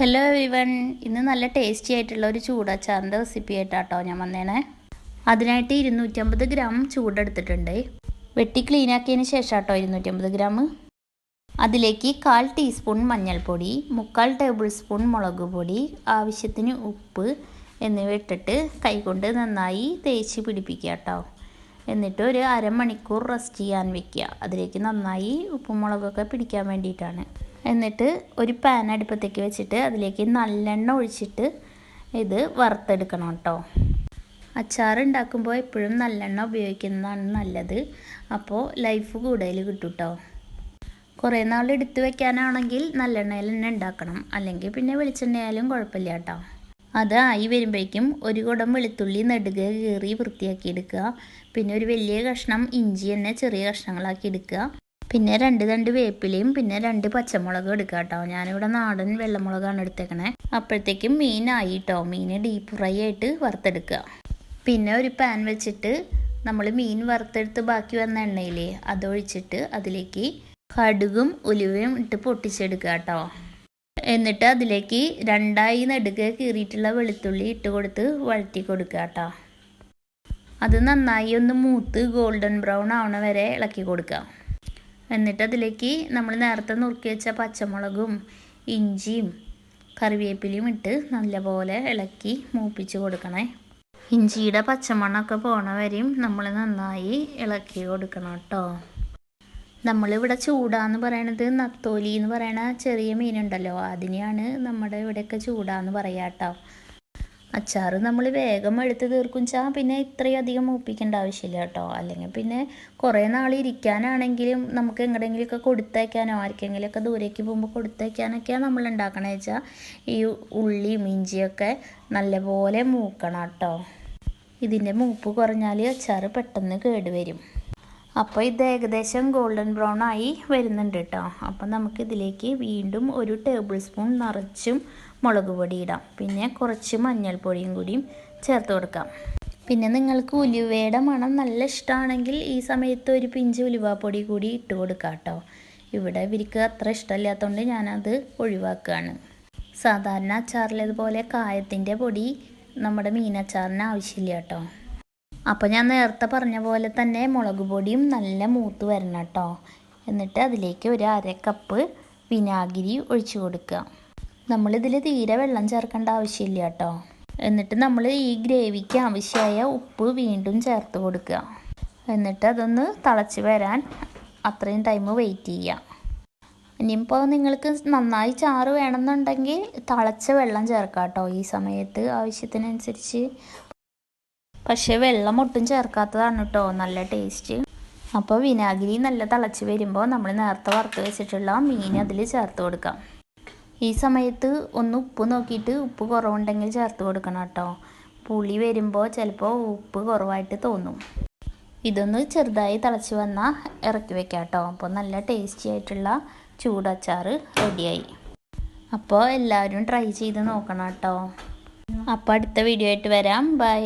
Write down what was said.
Hello ഇവൻ ഇന്ന് നല്ല ടേസ്റ്റി ആയിട്ടുള്ള ഒരു ചൂടച്ചാറിന്റെ റെസിപ്പി ആയിട്ടാട്ടോ ഞാൻ വന്നേനെ അതിനായിട്ട് ഇരുന്നൂറ്റമ്പത് ഗ്രാം ചൂടെടുത്തിട്ടുണ്ട്. വെട്ടി ക്ലീൻ ആക്കിയതിന് ശേഷം കേട്ടോ ഇരുന്നൂറ്റമ്പത് ഗ്രാം അതിലേക്ക് കാൽ ടീസ്പൂൺ മഞ്ഞൾപ്പൊടി മുക്കാൽ ടേബിൾ സ്പൂൺ മുളക് പൊടി ആവശ്യത്തിന് ഉപ്പ് എന്നിവ ഇട്ടിട്ട് കൈകൊണ്ട് നന്നായി തേച്ച് പിടിപ്പിക്കുക കേട്ടോ എന്നിട്ട് ഒരു അരമണിക്കൂർ റെസ്റ്റ് ചെയ്യാൻ വെക്കുക. അതിലേക്ക് നന്നായി ഉപ്പും മുളകൊക്കെ പിടിക്കാൻ വേണ്ടിയിട്ടാണ്. എന്നിട്ട് ഒരു പാൻ അടുപ്പത്തേക്ക് വെച്ചിട്ട് അതിലേക്ക് നല്ലെണ്ണ ഒഴിച്ചിട്ട് ഇത് വറുത്തെടുക്കണം കേട്ടോ. അച്ചാർ ഉണ്ടാക്കുമ്പോൾ എപ്പോഴും നല്ലെണ്ണ ഉപയോഗിക്കുന്നതാണ് നല്ലത്. അപ്പോൾ ലൈഫ് കൂടുതൽ കിട്ടും കേട്ടോ കുറേ നാൾ എടുത്തു വെക്കാനാണെങ്കിൽ നല്ലെണ്ണയിൽ തന്നെ ഉണ്ടാക്കണം. അല്ലെങ്കിൽ പിന്നെ വെളിച്ചെണ്ണയായാലും കുഴപ്പമില്ല കേട്ടോ അത് ആയി വരുമ്പോഴേക്കും ഒരു കുടം വെളുത്തുള്ളി നെടുക കീറി വൃത്തിയാക്കി എടുക്കുക. പിന്നെ ഒരു വലിയ കഷ്ണം ഇഞ്ചി തന്നെ ചെറിയ കഷ്ണങ്ങളാക്കി എടുക്കുക. പിന്നെ രണ്ട് രണ്ട് വേപ്പിലയും പിന്നെ രണ്ട് പച്ചമുളകും എടുക്കുക കേട്ടോ. ഞാനിവിടെ നാടൻ വെള്ളമുളകാണ് എടുത്തേക്കണേ. അപ്പോഴത്തേക്കും മീനായി കേട്ടോ. മീൻ ഡീപ്പ് ഫ്രൈ ആയിട്ട് വറുത്തെടുക്കുക. പിന്നെ ഒരു പാൻ വെച്ചിട്ട് നമ്മൾ മീൻ വറുത്തെടുത്ത് ബാക്കി വന്ന എണ്ണയിലേ അതൊഴിച്ചിട്ട് അതിലേക്ക് കടുകും ഉലുവയും ഇട്ട് പൊട്ടിച്ചെടുക്കുക കേട്ടോ. എന്നിട്ട് അതിലേക്ക് രണ്ടായി നടുക കീറിയിട്ടുള്ള വെളുത്തുള്ളി ഇട്ട് കൊടുത്ത് വഴറ്റി കൊടുക്കുക കേട്ടോ അത് നന്നായി ഒന്ന് മൂത്ത് ഗോൾഡൻ ബ്രൗൺ ആവണ വരെ ഇളക്കി കൊടുക്കുക. എന്നിട്ട് അതിലേക്ക് നമ്മൾ നേരത്തെ നുറുക്കി വെച്ച പച്ചമുളകും ഇഞ്ചിയും കറിവേപ്പിലയും ഇട്ട് നല്ലപോലെ ഇളക്കി മൂപ്പിച്ച് കൊടുക്കണേ. ഇഞ്ചിയുടെ പച്ചമണ്ണൊക്കെ പോണ വരെയും നമ്മൾ നന്നായി ഇളക്കി കൊടുക്കണം കേട്ടോ നമ്മളിവിടെ ചൂടാന്ന് പറയണത് നത്തോലി എന്ന് പറയണ ചെറിയ മീനുണ്ടല്ലോ. അതിനെയാണ് നമ്മുടെ ഇവിടെയൊക്കെ ചൂടാന്ന് പറയാ കേട്ടോ അച്ചാർ നമ്മൾ വേഗം എടുത്ത് തീർക്കും ചാ. പിന്നെ ഇത്രയും അധികം മൂപ്പിക്കേണ്ട ആവശ്യമില്ല കേട്ടോ അല്ലെങ്കിൽ പിന്നെ കുറേ നാൾ ഇരിക്കാനാണെങ്കിലും നമുക്ക് എങ്ങടെങ്കിലുമൊക്കെ കൊടുത്തയക്കാനോ ആർക്കെങ്കിലുമൊക്കെ ദൂരേക്ക് പോകുമ്പോൾ കൊടുത്തയക്കാനൊക്കെയാണ് നമ്മൾ ഉണ്ടാക്കണേ വെച്ചാൽ ഈ ഉള്ളിയും ഇഞ്ചിയൊക്കെ നല്ലപോലെ മൂക്കണം കേട്ടോ ഇതിന്റെ മൂപ്പ് കുറഞ്ഞാൽ അച്ചാർ പെട്ടെന്ന് കേടുവരും. അപ്പോൾ ഇത് ഏകദേശം ഗോൾഡൻ ബ്രൗൺ ആയി വരുന്നുണ്ട് കേട്ടോ. അപ്പോൾ നമുക്കിതിലേക്ക് വീണ്ടും ഒരു ടേബിൾ സ്പൂൺ നിറച്ചും മുളക് പൊടി ഇടാം. പിന്നെ കുറച്ച് മഞ്ഞൾപ്പൊടിയും കൂടിയും ചേർത്ത് കൊടുക്കാം. പിന്നെ നിങ്ങൾക്ക് ഉലുവയുടെ മണം നല്ല ഇഷ്ടമാണെങ്കിൽ ഈ സമയത്ത് ഒരു പിഞ്ച് ഉലുവാപ്പൊടി കൂടി ഇട്ട് കൊടുക്കാം കേട്ടോ. ഇവിടെ ഇവർക്ക് അത്ര ഇഷ്ടമില്ലാത്തതുകൊണ്ട് ഞാനത് ഒഴിവാക്കുകയാണ്. സാധാരണ അച്ചാറിലേതുപോലെ കായത്തിന്റെ പൊടി നമ്മുടെ മീനച്ചാറിന് ആവശ്യമില്ല കേട്ടോ. അപ്പോൾ ഞാൻ നേരത്തെ പറഞ്ഞ പോലെ തന്നെ മുളക് പൊടിയും നല്ല മൂത്ത് വരണം കേട്ടോ. എന്നിട്ട് അതിലേക്ക് ഒരു അര കപ്പ് വിനാഗിരി ഒഴിച്ചു കൊടുക്കുക. നമ്മളിതിൽ തീരെ വെള്ളം ചേർക്കേണ്ട ആവശ്യമില്ല കേട്ടോ. എന്നിട്ട് നമ്മൾ ഈ ഗ്രേവിക്ക് ആവശ്യമായ ഉപ്പ് വീണ്ടും ചേർത്ത് കൊടുക്കുക. എന്നിട്ട് അതൊന്ന് തിളച്ച് വരാൻ അത്രയും ടൈം വെയിറ്റ് ചെയ്യുക. ഇനിയിപ്പോൾ നിങ്ങൾക്ക് നന്നായി ചാറ് വേണമെന്നുണ്ടെങ്കിൽ തിളച്ച വെള്ളം ചേർക്കാം കേട്ടോ. ഈ സമയത്ത് ആവശ്യത്തിനനുസരിച്ച് പക്ഷേ വെള്ളം ഒട്ടും ചേർക്കാത്തതാണ് കേട്ടോ നല്ല ടേസ്റ്റ് അപ്പോൾ വിനാഗിരി നല്ല തിളച്ച് വരുമ്പോൾ നമ്മൾ നേരത്തെ വറുത്ത് വെച്ചിട്ടുള്ള മീൻ അതിൽ ചേർത്ത് കൊടുക്കാം. ഈ സമയത്ത് ഒന്ന് ഉപ്പ് നോക്കിയിട്ട് ഉപ്പ് കുറവുണ്ടെങ്കിൽ ചേർത്ത് കൊടുക്കണം കേട്ടോ പുളി വരുമ്പോൾ ചിലപ്പോൾ ഉപ്പ് കുറവായിട്ട് തോന്നും. ഇതൊന്ന് ചെറുതായി തിളച്ച് വന്നാൽ ഇറക്കി വെക്കാം കേട്ടോ അപ്പോൾ നല്ല ടേസ്റ്റി ആയിട്ടുള്ള ചൂടച്ചാർ റെഡിയായി. അപ്പോൾ എല്ലാവരും ട്രൈ ചെയ്ത് നോക്കണം കേട്ടോ അപ്പോൾ അടുത്ത വീഡിയോ ആയിട്ട് വരാം. ബൈ